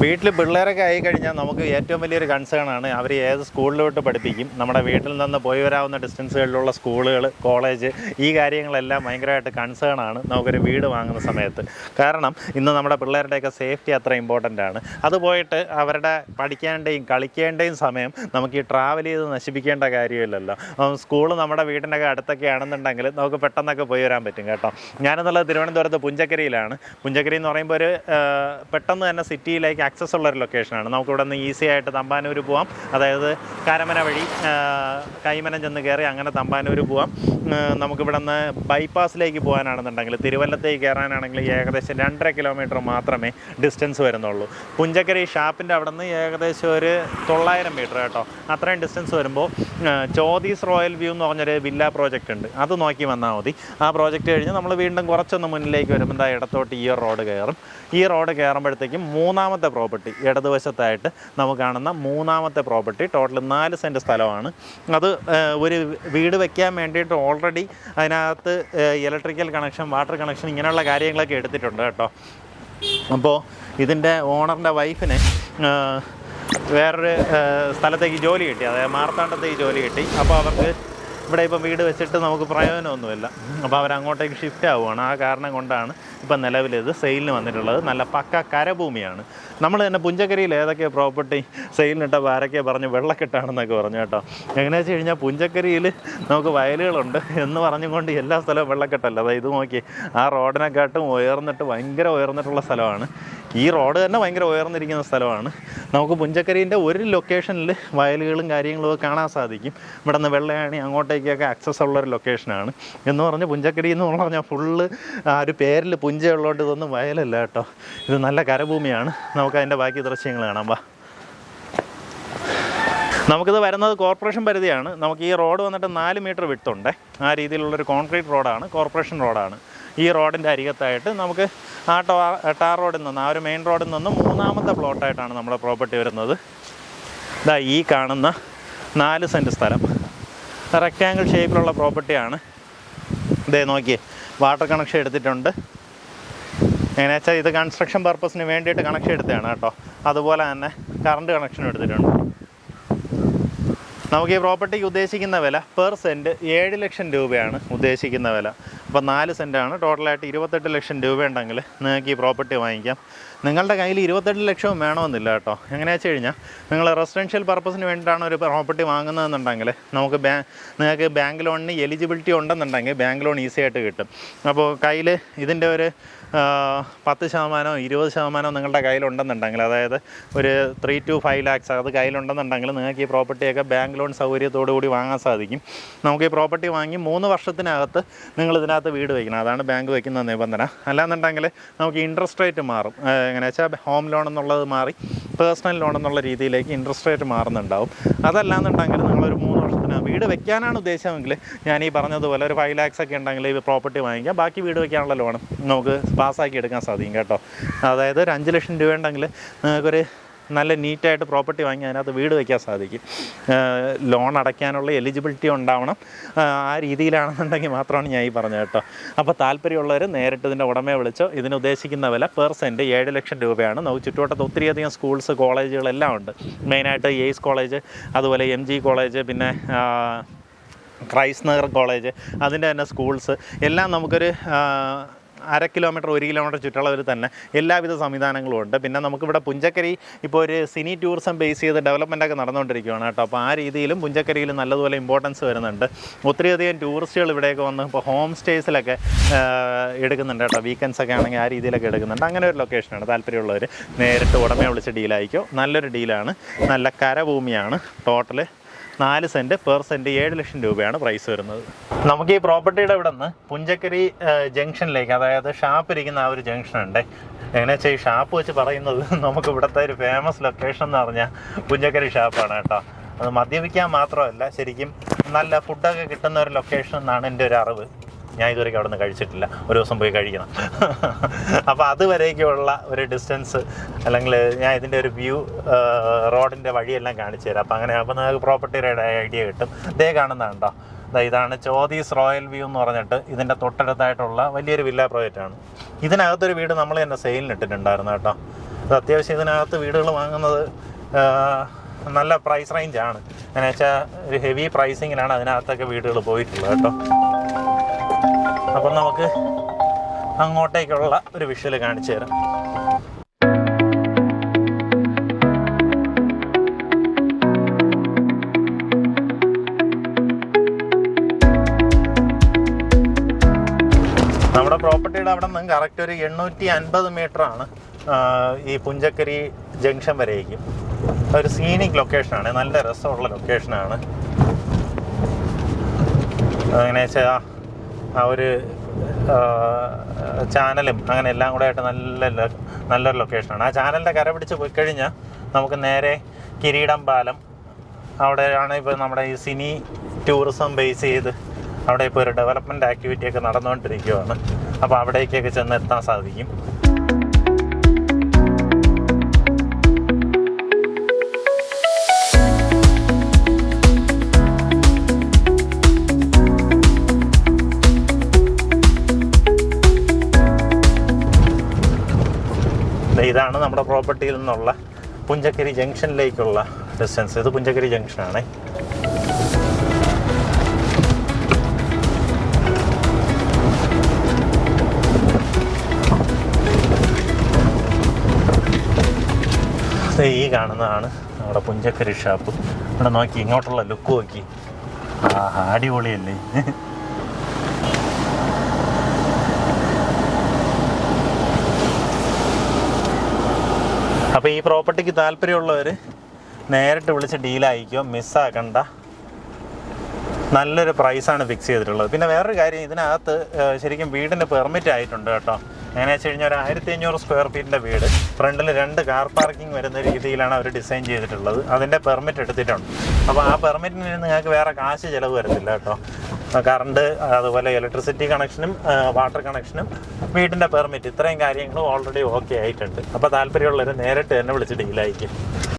വീട്ടിൽ പിള്ളേരൊക്കെ ആയി കഴിഞ്ഞാൽ നമുക്ക് ഏറ്റവും വലിയൊരു കൺസേൺ ആണ് അവർ ഏത് സ്കൂളിലോട്ട് പഠിപ്പിക്കും. നമ്മുടെ വീട്ടിൽ നിന്ന് പോയി വരാവുന്ന ഡിസ്റ്റൻസുകളിലുള്ള സ്കൂളുകൾ കോളേജ് ഈ കാര്യങ്ങളെല്ലാം ഭയങ്കരമായിട്ട് കൺസേൺ ആണ് നമുക്കൊരു വീട് വാങ്ങുന്ന സമയത്ത്. കാരണം ഇന്ന് നമ്മുടെ പിള്ളേരുടെയൊക്കെ സേഫ്റ്റി അത്ര ഇമ്പോർട്ടന്റ് ആണ്. അത് പോയിട്ട് അവരുടെ പഠിക്കേണ്ടയും കളിക്കേണ്ടയും സമയം നമുക്ക് ഈ ട്രാവൽ ചെയ്ത് നശിപ്പിക്കേണ്ട കാര്യമില്ലല്ലോ. സ്കൂൾ നമ്മുടെ വീടിനൊക്കെ അടുത്തൊക്കെ ആണെന്നുണ്ടെങ്കിൽ നമുക്ക് പെട്ടെന്നൊക്കെ പോയി വരാൻ പറ്റും കേട്ടോ. ഞാനെന്നുള്ളത് തിരുവനന്തപുരത്ത് പുഞ്ചക്കരിയിലാണ്. പുഞ്ചക്കരി എന്ന് പറയുമ്പോൾ ഒരു പെട്ടെന്ന് തന്നെ സിറ്റിയിലേക്ക് ആക്സസ് ഉള്ള ഒരു ലൊക്കേഷനാണ് നമുക്കിവിടെ നിന്ന് ഈസി ആയിട്ട് തമ്പാനൂർ പോവാം. അതായത് കരമന വഴി കൈമനം ചെന്ന് കയറി അങ്ങനെ തമ്പാനൂർ പോവാം. നമുക്കിവിടെ നിന്ന് ബൈപ്പാസിലേക്ക് പോകാനാണെന്നുണ്ടെങ്കിൽ തിരുവല്ലത്തേക്ക് കയറാനാണെങ്കിൽ ഏകദേശം രണ്ടര കിലോമീറ്റർ മാത്രമേ ഡിസ്റ്റൻസ് വരുന്നുള്ളൂ. പുഞ്ചക്കരി ഷാപ്പിന്റെ അവിടെ നിന്ന് ഏകദേശം ഒരു തൊള്ളായിരം മീറ്റർ കേട്ടോ. അത്രയും ഡിസ്റ്റൻസ് വരുമ്പോൾ ചോദീസ് റോയൽ വ്യൂ എന്ന് പറഞ്ഞൊരു വില്ല പ്രോജക്റ്റ് ഉണ്ട്. അത് നോക്കി വന്നാൽ മതി. ആ പ്രോജക്റ്റ് കഴിഞ്ഞ് നമ്മൾ വീണ്ടും കുറച്ചൊന്ന് മുന്നിലേക്ക് വരുമ്പോൾ ഇടത്തോട്ട് ഈ റോഡ് കയറും. ഈ റോഡ് കയറുമ്പോഴത്തേക്കും മൂന്നാമത്തെ പ്രോപ്പർട്ടി ഇടതുവശത്തായിട്ട് നമുക്ക് കാണുന്ന മൂന്നാമത്തെ പ്രോപ്പർട്ടി. ടോട്ടൽ നാല് സെന്റ് സ്ഥലമാണ്. അത് ഒരു വീട് വയ്ക്കാൻ വേണ്ടിയിട്ട് ഓൾറെഡി അതിനകത്ത് ഇലക്ട്രിക്കൽ കണക്ഷൻ വാട്ടർ കണക്ഷൻ ഇങ്ങനെയുള്ള കാര്യങ്ങളൊക്കെ എടുത്തിട്ടുണ്ട് കേട്ടോ. അപ്പോൾ ഇതിന്റെ ഓണറിന്റെ വൈഫിനെ വേറൊരു സ്ഥലത്തേക്ക് ജോലി കിട്ടി. അതായത് മാർത്താണ്ഡത്തേക്ക് ജോലി കിട്ടി. അപ്പോൾ അവർക്ക് ഇവിടെ ഇപ്പം വീട് വെച്ചിട്ട് നമുക്ക് പ്രയോജനമൊന്നുമില്ല. അപ്പോൾ അവരങ്ങോട്ടേക്ക് ഷിഫ്റ്റ് ആവുകയാണ്. ആ കാരണം കൊണ്ടാണ് ഇപ്പം നിലവിൽ ഇത് സെയിലിന് വന്നിട്ടുള്ളത്. നല്ല പക്ക കരഭൂമിയാണ്. നമ്മൾ തന്നെ പുഞ്ചക്കരിയിൽ ഏതൊക്കെ പ്രോപ്പർട്ടി സെയിലിനിട്ട ആരൊക്കെ പറഞ്ഞ് വെള്ളക്കെട്ടാണെന്നൊക്കെ പറഞ്ഞു കേട്ടോ. എങ്ങനെയാണെന്ന് വെച്ച് കഴിഞ്ഞാൽ പുഞ്ചക്കരിയിൽ നമുക്ക് വയലുകളുണ്ട് എന്ന് പറഞ്ഞുകൊണ്ട് എല്ലാ സ്ഥലവും വെള്ളക്കെട്ടല്ല. അതായത് നോക്കി ആ റോഡിനെക്കാട്ടും ഉയർന്നിട്ട് ഭയങ്കര ഉയർന്നിട്ടുള്ള സ്ഥലമാണ്. ഈ റോഡ് തന്നെ ഭയങ്കര ഉയർന്നിരിക്കുന്ന സ്ഥലമാണ്. നമുക്ക് പുഞ്ചക്കരീന്റെ ഒരു ലൊക്കേഷനിൽ വയലുകളും കാര്യങ്ങളും ഒക്കെ കാണാൻ സാധിക്കും. ഇവിടെ നിന്ന് വെള്ളയാണി അങ്ങോട്ടേക്കൊക്കെ ആക്സസ് ഉള്ള ഒരു ലൊക്കേഷനാണ് എന്ന് പറഞ്ഞ് പുഞ്ചക്കരി എന്ന് പറഞ്ഞാൽ ഫുള്ള് ആ ഒരു പേരിൽ പുഞ്ചയുള്ളതുകൊണ്ട് ഇതൊന്നും വയലല്ല കേട്ടോ. ഇത് നല്ല കരഭൂമിയാണ്. നമുക്ക് അതിന്റെ ബാക്കി ദൃശ്യങ്ങൾ കാണാം. വാ. നമുക്കിത് വരുന്നത് കോർപ്പറേഷൻ പരിധിയാണ്. നമുക്ക് ഈ റോഡ് വന്നിട്ട് നാല് മീറ്റർ വിട്ടുണ്ട് ആ രീതിയിലുള്ളൊരു കോൺക്രീറ്റ് റോഡാണ് കോർപ്പറേഷൻ റോഡാണ് ഈ റോഡിന്റെ അരികത്തായിട്ട് നമുക്ക് ആ ടാർ റോഡിൽ നിന്ന് ആ ഒരു മെയിൻ റോഡിൽ നിന്ന് മൂന്നാമത്തെ പ്ലോട്ടായിട്ടാണ് നമ്മുടെ പ്രോപ്പർട്ടി വരുന്നത്. ഇതാ ഈ കാണുന്ന നാല് സെന്റ് സ്ഥലം. റെക്റ്റാങ്കിൾ ഷേപ്പിലുള്ള പ്രോപ്പർട്ടിയാണ്. ഇതേ നോക്കിയേ വാട്ടർ കണക്ഷൻ എടുത്തിട്ടുണ്ട്. എങ്ങനെ വെച്ചാൽ ഇത് കൺസ്ട്രക്ഷൻ പർപ്പസിന് വേണ്ടിയിട്ട് കണക്ഷൻ എടുത്തതാണ് കേട്ടോ. അതുപോലെ തന്നെ കറണ്ട് കണക്ഷനും എടുത്തിട്ടുണ്ട്. നമുക്ക് ഈ പ്രോപ്പർട്ടിക്ക് ഉദ്ദേശിക്കുന്ന വില പെർ സെന്റ് ഏഴ് ലക്ഷം രൂപയാണ് ഉദ്ദേശിക്കുന്ന വില. അപ്പോൾ നാല് സെന്റാണ്. ടോട്ടലായിട്ട് ഇരുപത്തെട്ട് ലക്ഷം രൂപയുണ്ടെങ്കിൽ നിങ്ങൾക്ക് ഈ പ്രോപ്പർട്ടി വാങ്ങിക്കാം. നിങ്ങളുടെ കയ്യിൽ ഇരുപത്തെട്ട് ലക്ഷവും വേണമെന്നില്ല കേട്ടോ. എങ്ങനെയാണെന്ന് വെച്ച് കഴിഞ്ഞാൽ നിങ്ങൾ റെസിഡൻഷ്യൽ പർപ്പസിന് വേണ്ടിയിട്ടാണ് ഒരു പ്രോപ്പർട്ടി വാങ്ങുന്നതെന്നുണ്ടെങ്കിൽ നമുക്ക് ബാ നിങ്ങൾക്ക് ബാങ്ക് ലോണിന് എലിജിബിലിറ്റി ഉണ്ടെന്നുണ്ടെങ്കിൽ ബാങ്ക് ലോൺ ഈസി ആയിട്ട് കിട്ടും. അപ്പോൾ കയ്യിൽ ഇതിന്റെ ഒരു പത്ത് ശതമാനമോ ഇരുപത് ശതമാനമോ നിങ്ങളുടെ കയ്യിലുണ്ടെന്നുണ്ടെങ്കിൽ അതായത് ഒരു ത്രീ ടു ഫൈവ് ലാക്സ് അത് കയ്യിലുണ്ടെന്നുണ്ടെങ്കിൽ നിങ്ങൾക്ക് ഈ പ്രോപ്പർട്ടിയൊക്കെ ബാങ്ക് ലോൺ സൗകര്യത്തോടു കൂടി വാങ്ങാൻ സാധിക്കും. നമുക്ക് ഈ പ്രോപ്പർട്ടി വാങ്ങി മൂന്ന് വർഷത്തിനകത്ത് നിങ്ങൾ ഇതിനകത്ത് വീട് വയ്ക്കണം. അതാണ് ബാങ്ക് വയ്ക്കുന്ന നിബന്ധന. അല്ലാന്നുണ്ടെങ്കിൽ നമുക്ക് ഇൻട്രസ്റ്റ് റേറ്റ് മാറും. ആ, എങ്ങനെ വെച്ചാൽ ഹോം ലോൺ എന്നുള്ളത് മാറി പേഴ്സണൽ ലോൺ എന്നുള്ള രീതിയിലേക്ക് ഇൻട്രസ്റ്റ് റേറ്റ് മാറുന്നുണ്ടാവും. അതല്ലാന്നുണ്ടെങ്കിൽ നിങ്ങളൊരു മൂന്ന് വർഷത്തിന് വീട് വെക്കാനാണ് ഉദ്ദേശമെങ്കിൽ ഞാൻ ഈ പറഞ്ഞതുപോലെ ഒരു ഫൈവ് ലാക്സ് ഒക്കെ ഉണ്ടെങ്കിൽ ഈ പ്രോപ്പർട്ടി വാങ്ങിക്കാം. ബാക്കി വീട് വെക്കാനുള്ള ലോൺ നമുക്ക് പാസ്സാക്കി എടുക്കാൻ സാധിക്കും കേട്ടോ. അതായത് ഒരു അഞ്ച് ലക്ഷം രൂപ ഉണ്ടെങ്കിൽ നിങ്ങൾക്കൊരു നല്ല നീറ്റായിട്ട് പ്രോപ്പർട്ടി വാങ്ങി അതിനകത്ത് വീട് വയ്ക്കാൻ സാധിക്കും. ലോൺ അടയ്ക്കാനുള്ള എലിജിബിലിറ്റി ഉണ്ടാവണം. ആ, രീതിയിലാണെന്നുണ്ടെങ്കിൽ മാത്രമാണ് ഞാൻ ഈ പറഞ്ഞത് കേട്ടോ. അപ്പോൾ താല്പര്യമുള്ളവർ നേരിട്ട് ഇതിന്റെ ഉടമയെ വിളിച്ചോ. ഇതിന് ഉദ്ദേശിക്കുന്ന വില പെർ സെന്റ് ഏഴ് ലക്ഷം രൂപയാണ്. നമുക്ക് ചുറ്റുവട്ടത്ത് ഒത്തിരിയധികം സ്കൂൾസ് കോളേജുകളെല്ലാം ഉണ്ട്. മെയിനായിട്ട് എയ്സ് കോളേജ് അതുപോലെ എം ജി കോളേജ് പിന്നെ ക്രൈസ്റ്റ് നഗർ കോളേജ് അതിന്റെ തന്നെ സ്കൂൾസ്. എല്ലാം നമുക്കൊരു അര കിലോമീറ്റർ ഒരു കിലോമീറ്റർ ചുറ്റളവിൽ തന്നെ എല്ലാവിധ സംവിധാനങ്ങളും ഉണ്ട്. പിന്നെ നമുക്കിവിടെ പുഞ്ചക്കരി ഇപ്പോൾ ഒരു സിനി ടൂറിസം ബേസ് ചെയ്ത് ഡെവലപ്മെന്റ് ഒക്കെ നടന്നുകൊണ്ടിരിക്കുകയാണ് കേട്ടോ. അപ്പോൾ ആ രീതിയിലും പുഞ്ചക്കരിയിൽ നല്ലതുപോലെ ഇമ്പോർട്ടൻസ് വരുന്നുണ്ട്. ഒത്തിരിയധികം ടൂറിസ്റ്റുകൾ ഇവിടെയൊക്കെ വന്ന് ഇപ്പോൾ ഹോം സ്റ്റേസിലൊക്കെ എടുക്കുന്നുണ്ട് കേട്ടോ. വീക്കെൻഡ്സ് ഒക്കെ ആണെങ്കിൽ ആ രീതിയിലൊക്കെ എടുക്കുന്നുണ്ട്. അങ്ങനെ ഒരു ലൊക്കേഷനാണ് താല്പര്യമുള്ളവർ നേരിട്ട് ഉടമയെ വിളിച്ച് ഡീലായിക്കോ നല്ലൊരു ഡീലാണ് നല്ല കരഭൂമിയാണ്. ടോട്ടൽ നാല് സെന്റ് പെർ സെന്റ് ഏഴ് ലക്ഷം രൂപയാണ് പ്രൈസ് വരുന്നത്. നമുക്ക് ഈ പ്രോപ്പർട്ടിയുടെ ഇവിടെ നിന്ന് പുഞ്ചക്കരി ജംഗ്ഷനിലേക്ക് അതായത് ഷാപ്പ് ഇരിക്കുന്ന ആ ഒരു ജംഗ്ഷൻ ഉണ്ട്. എങ്ങനെ വെച്ചാൽ ഈ ഷാപ്പ് വെച്ച് പറയുന്നത് നമുക്ക് ഇവിടുത്തെ ഒരു ഫേമസ് ലൊക്കേഷൻ എന്ന് പറഞ്ഞാൽ പുഞ്ചക്കരി ഷാപ്പാണ് കേട്ടോ. അത് മദ്യപിക്കാൻ മാത്രമല്ല ശരിക്കും നല്ല ഫുഡൊക്കെ കിട്ടുന്ന ഒരു ലൊക്കേഷൻ എന്നാണ് എന്റെ ഒരു അറിവ്. ഞാൻ ഇതുവരെ അവിടെ നിന്ന് കഴിച്ചിട്ടില്ല. ഒരു ദിവസം പോയി കഴിക്കണം. അപ്പോൾ അതുവരേക്കുള്ള ഒരു ഡിസ്റ്റൻസ് അല്ലെങ്കിൽ ഞാൻ ഇതിന്റെ ഒരു വ്യൂ റോഡിന്റെ വഴിയെല്ലാം കാണിച്ചു തരാം. അപ്പോൾ അങ്ങനെ അപ്പോൾ നിങ്ങൾക്ക് പ്രോപ്പർട്ടിയുടെ ഐഡിയ കിട്ടും. ഇതേ കാണുന്നതുണ്ടോ ഇതാണ് ചോദീസ് റോയൽ വ്യൂ എന്ന് പറഞ്ഞിട്ട് ഇതിന്റെ തൊട്ടടുത്തായിട്ടുള്ള വലിയൊരു വില്ല പ്രോജക്റ്റാണ് ഇതിനകത്തൊരു വീട് നമ്മൾ തന്നെ സെയിലിന് ഇട്ടിട്ടുണ്ടായിരുന്നു കേട്ടോ. അത് അത്യാവശ്യം ഇതിനകത്ത് വീടുകൾ വാങ്ങുന്നത് നല്ല പ്രൈസ് റേഞ്ചാണ് എന്നുവെച്ചാൽ ഒരു ഹെവി പ്രൈസിങ്ങിലാണ് അതിനകത്തൊക്കെ വീടുകൾ പോയിട്ടുള്ളത് കേട്ടോ അപ്പം നമുക്ക് അങ്ങോട്ടേക്കുള്ള ഒരു വിഷ്വൽ കാണിച്ചു തരാം. നമ്മുടെ പ്രോപ്പർട്ടിയുടെ അവിടെ നിന്ന് കറക്റ്റ് ഒരു എണ്ണൂറ്റി അൻപത് മീറ്റർ ആണ് ഈ പുഞ്ചക്കരി ജംഗ്ഷൻ വരേക്കും. ഒരു സീനിക് ലൊക്കേഷനാണ് നല്ല രസമുള്ള ലൊക്കേഷനാണ് അങ്ങനെ വെച്ചാൽ ആ ഒരു ചാനലും അങ്ങനെ എല്ലാം കൂടെ ആയിട്ട് നല്ല നല്ലൊരു ലൊക്കേഷനാണ് ആ ചാനലിന്റെ കര പിടിച്ച് പോയി കഴിഞ്ഞാൽ നമുക്ക് നേരെ കിരീടം പാലം. അവിടെയാണ് ഇപ്പോൾ നമ്മുടെ ഈ സിനി ടൂറിസം ബേസ് ചെയ്ത് അവിടെ ഇപ്പോൾ ഒരു ഡെവലപ്മെന്റ് ആക്ടിവിറ്റിയൊക്കെ നടന്നുകൊണ്ടിരിക്കുകയാണ് അപ്പോൾ അവിടേക്കൊക്കെ ചെന്ന് എത്താൻ സാധിക്കും. ഇതാണ് നമ്മുടെ പ്രോപ്പർട്ടിയിൽ നിന്നുള്ള പുഞ്ചക്കരി ജംഗ്ഷനിലേക്കുള്ള ഡിസ്റ്റൻസ് ഇത് പുഞ്ചക്കരി ജംഗ്ഷനാണ്. ഈ കാണുന്നതാണ് നമ്മുടെ പുഞ്ചക്കരി ഷാപ്പ്. ഇവിടെ നോക്കി ഇങ്ങോട്ടുള്ള ലുക്ക് നോക്കി. ആ അടിപൊളിയല്ലേ? അപ്പോൾ ഈ പ്രോപ്പർട്ടിക്ക് താല്പര്യമുള്ളവർ നേരിട്ട് വിളിച്ച് ഡീലായിക്കോ മിസ്സാക്കണ്ട. നല്ലൊരു പ്രൈസാണ് ഫിക്സ് ചെയ്തിട്ടുള്ളത്. പിന്നെ വേറൊരു കാര്യം ഇതിനകത്ത് ശരിക്കും വീടിന് പെർമിറ്റ് ആയിട്ടുണ്ട് കേട്ടോ. എങ്ങനെ വെച്ച് കഴിഞ്ഞാൽ ഒരു ആയിരത്തി അഞ്ഞൂറ് സ്ക്വയർ ഫീറ്റിന്റെ വീട്. ഫ്രണ്ടിൽ രണ്ട് കാർ പാർക്കിംഗ് വരുന്ന രീതിയിലാണ് അവർ ഡിസൈൻ ചെയ്തിട്ടുള്ളത്. അതിന്റെ പെർമിറ്റ് എടുത്തിട്ടുണ്ട്. അപ്പോൾ ആ പെർമിറ്റിന് നിങ്ങൾക്ക് വേറെ കാശ് ചിലവ് വരത്തില്ല കേട്ടോ. കറണ്ട് അതുപോലെ ഇലക്ട്രിസിറ്റി കണക്ഷനും വാട്ടർ കണക്ഷനും വീടിന്റെ പെർമിറ്റ് ഇത്രയും കാര്യങ്ങളും ഓൾറെഡി ഓക്കെ ആയിട്ടുണ്ട്. അപ്പോൾ താല്പര്യമുള്ളവർ നേരിട്ട് തന്നെ വിളിച്ച് ഡീലായിരിക്കും